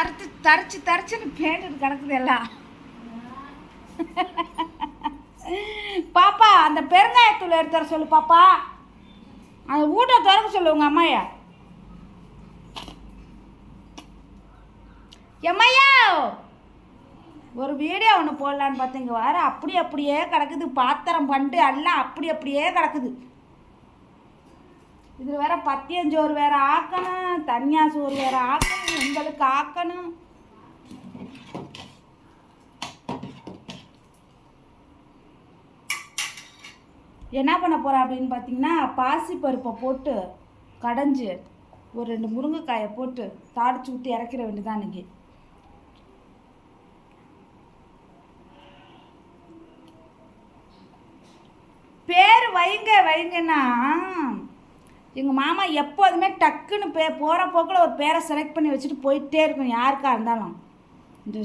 தரைச்சு தரைச்சு தரைச்சுன்னு பேண்டுட்டு கிடக்குது எல்லாம். பாப்பா அந்த பெருங்காயத்தூள் எடுத்துற சொல்லு பாப்பா. அந்த வீட்டை திறக்க சொல்லு உங்கள் அம்மாயா. எம்மையா ஒரு வீடியோ ஒன்று போடலான்னு பார்த்தீங்க வர அப்படி அப்படியே கிடக்குது. பாத்திரம் பண்டு எல்லாம் அப்படி அப்படியே கிடக்குது. இதில் வேற பத்தியஞ்சோறு வேற ஆக்கணும் தனியா சோறு வேற ஆக்கணும் உங்களுக்கு ஆக்கணும். என்ன பண்ண போகிறேன் அப்படின்னு பார்த்தீங்கன்னா பாசி பருப்பை போட்டு கடைஞ்சி ஒரு ரெண்டு முருங்கைக்காயை போட்டு தாடிச்சு விட்டு இறக்கிற வேண்டியதான் இன்னைக்கு. பேர் வைங்க வைங்கன்னா எங்கள் மாமா எப்போதுமே டக்குன்னு பே போகிற போக்கில் ஒரு பேரை செலக்ட் பண்ணி வச்சுட்டு போயிட்டே இருக்கும் யாருக்காக இருந்தாலும். இந்த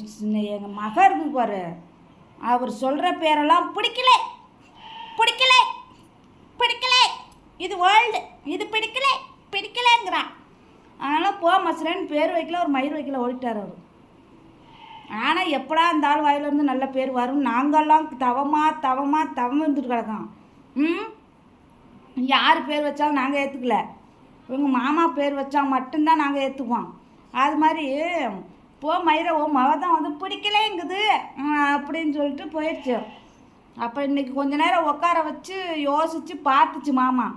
எங்கள் மக இருக்கு பாரு. அவர் சொல்கிற பேரெல்லாம் பிடிக்கல. பிடிக்கல. பிடிக்கல. இது வேர்ல்டு இது பிடிக்கல. பிடிக்கலங்கிறான் அதனால் போ மசுரன்னு பேர் வைக்கல ஒரு மயிர் வைக்கல ஓடிட்டார் அவர். ஆனால் எப்படா அந்த ஆள் வாயிலிருந்து நல்ல பேர் வரும் நாங்கள்லாம் தவமாக தவமாக தவம் இருந்துட்டு கிடக்கோம். ம்? யார் பேர் வச்சாலும் நாங்கள் ஏற்றுக்கல இவங்க மாமா பேர் வச்சா மட்டும்தான் நாங்கள் ஏற்றுக்குவோம் அது மாதிரி போ மயிரை ஓ மவ தான் வந்து பிடிக்கலேங்குது. அப்படின்னு சொல்லிட்டு போயிடுச்சு. அப்போ இன்னைக்கு கொஞ்ச நேரம் உட்கார வச்சு யோசித்து பார்த்துச்சு மாமா.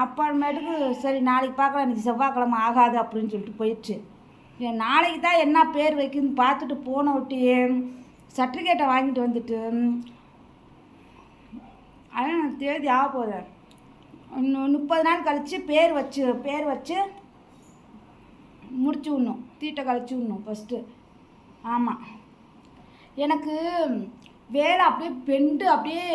அப்புறமேட்டுக்கு சரி நாளைக்கு பார்க்கலாம் இன்றைக்கி செவ்வாய்க்கிழமை ஆகாது அப்படின்னு சொல்லிட்டு போயிடுச்சு. நாளைக்கு தான் என்ன பேர் வைக்குதுன்னு பார்த்துட்டு போன ஒட்டி சர்டிஃபிகேட்டை வாங்கிட்டு வந்துட்டு அதான் தேதி ஆக போதேன் முப்பது நாள் கழித்து பேர் வச்சு பேர் வச்சு முடிச்சு விடணும் தீட்டை கழிச்சு விடணும் ஃபஸ்ட்டு ஆமாம் எனக்கு வேலை அப்படியே பெண்டு அப்படியே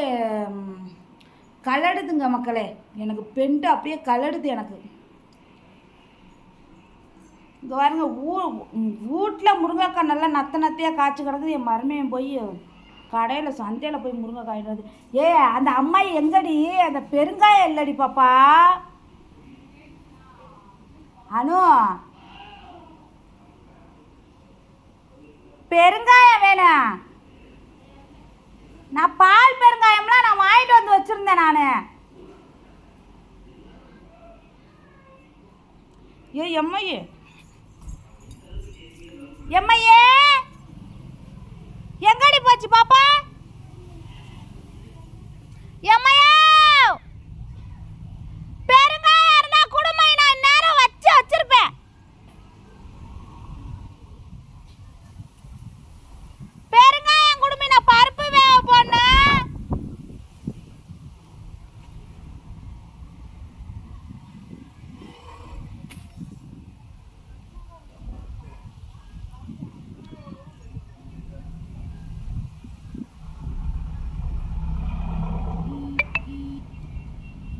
கலடுதுங்க மக்களே. எனக்கு பெண்டு அப்படியே கலடுது எனக்கு. இங்கே பாருங்க ஊ வீட்டில் முருங்கைக்காய் நல்லா நத்த நத்தையாக காய்ச்சி கிடக்குது. என் மருமையும் போய் கடையில் சந்தையில் போய் முருங்கைக்காய் வருது ஏ அந்த அம்மா எங்கடி? அந்த பெருங்காயம் இல்லடி பாப்பா. அனு பெருங்காயம் வேணும் நான் பால் பெருங்காயம்லாம் நான் வாங்கிட்டு வந்து வச்சுருந்தேன் நான். ஏ எம்மையே. எம்மையே. எங்கடி போச்சு பாப்பா எம்மையா பெருங்காயம் இருந்தா குடும்பம் நான் நேரம் வச்சு வச்சிருப்பேன் பெருங்காயம் குடுமி நான் பருப்பு வேக போனேன்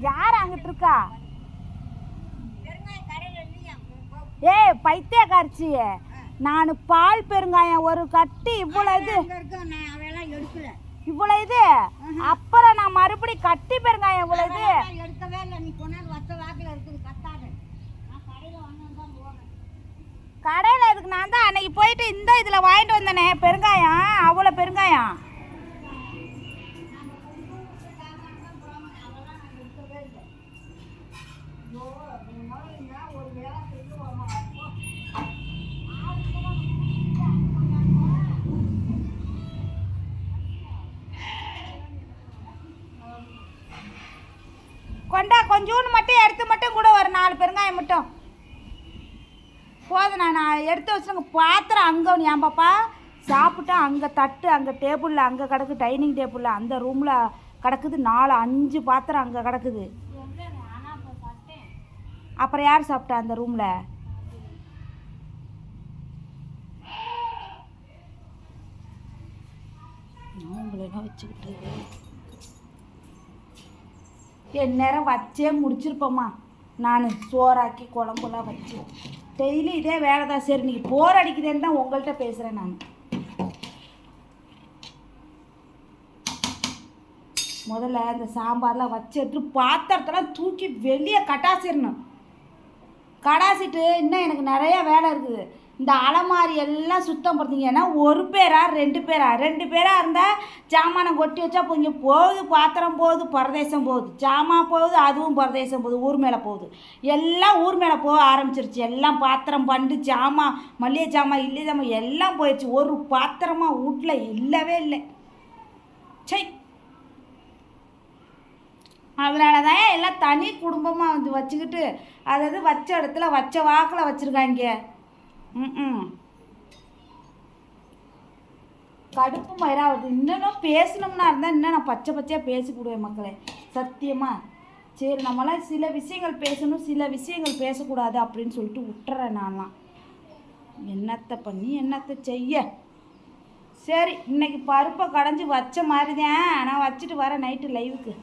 யார் அங்கிட்டு இருக்கா ஏய் பைத்தியக்காரச்சி நான் பால் பெருங்காயம் ஒரு கட்டி இவ்வளோ இது. இவ்வளோ இது? அப்புறம் நான் மறுபடி கட்டி பெருங்காயம் இவ்வளோ இது? கடையில் இதுக்கு நான் தான் அன்னைக்கு போயிட்டு இந்த இதில் வாங்கிட்டு வந்தேனே பெருங்காயம். அவ்வளோ பெருங்காயம். கொண்டா கொஞ்சோன்னு மட்டும் எடுத்து மட்டும் கூட ஒரு நாலு பெருங்காயம் மட்டும். போதும் நான்? நான் எடுத்து வச்சுருங்க பாத்திரம் அங்கே ஏன் பாப்பா? சாப்பிட்டா அங்கே தட்டு அங்கே டேபிளில் அங்கே கிடக்கு டைனிங் டேபிளில் அந்த ரூமில் கிடக்குது நாலு அஞ்சு பாத்திரம் அங்கே கிடக்குது. அப்புறம் யார் சாப்பிட்டா அந்த ரூமில் அவங்களெல்லாம் வச்சுக்கிட்டு நேரம் வச்சே முடிச்சிருப்போம்மா. நான் சோறாக்கி குழம்புலாம் வச்சு. டெய்லி இதே வேலை தான் சரி. இன்னைக்கு போர் அடிக்குதுன்னு தான் உங்கள்கிட்ட பேசுகிறேன் நான். முதல்ல இந்த சாம்பார்லாம் வச்சு பாத்திரத்தெல்லாம் தூக்கி வெளியே கட்டாசிடணும். கடாசிட்டு இன்னும் எனக்கு நிறையா வேலை இருக்குது. இந்த அலமாரி எல்லாம் சுத்தம் படுத்திங்கன்னா ஒரு பேரா ரெண்டு பேரா? ரெண்டு பேராக இருந்தால் ஜாமானை கொட்டி வச்சா இப்போ இங்கே போகுது பாத்திரம் போகுது பரதேசம் போகுது. ஜாமான் போகுது அதுவும் பரதேசம் போகுது ஊர் மேலே போகுது. எல்லாம் ஊர் மேலே போக ஆரம்பிச்சிருச்சு. எல்லாம் பாத்திரம் பண்டு ஜாமான் மல்லிகை ஜாமான் இல்லை ஜாமான் எல்லாம் போயிடுச்சு ஒரு பாத்திரமா வீட்டில் இல்லவே இல்லை. சை அதனால தான் எல்லாம் தனி குடும்பமாக வந்து வச்சுக்கிட்டு அதாவது வச்ச இடத்துல வச்ச வாக்கில் வச்சுருக்காங்க. ம் கடுப்பு மயிராவது இன்னும் பேசணும்னா இருந்தால் இன்னும் நான் பச்சை பச்சையாக பேசி போடுவேன் மக்களே சத்தியமாக சரி நம்மளாம் சில விஷயங்கள் பேசணும் சில விஷயங்கள் பேசக்கூடாது அப்படின்னு சொல்லிட்டு விட்டுறேன் நான்லாம் என்னத்தை பண்ணி என்னத்தை செய்ய சரி இன்னைக்கு பருப்பை கடைஞ்சி வச்ச மாதிரி தான் நான் வச்சுட்டு வரேன் நைட்டு லைவுக்கு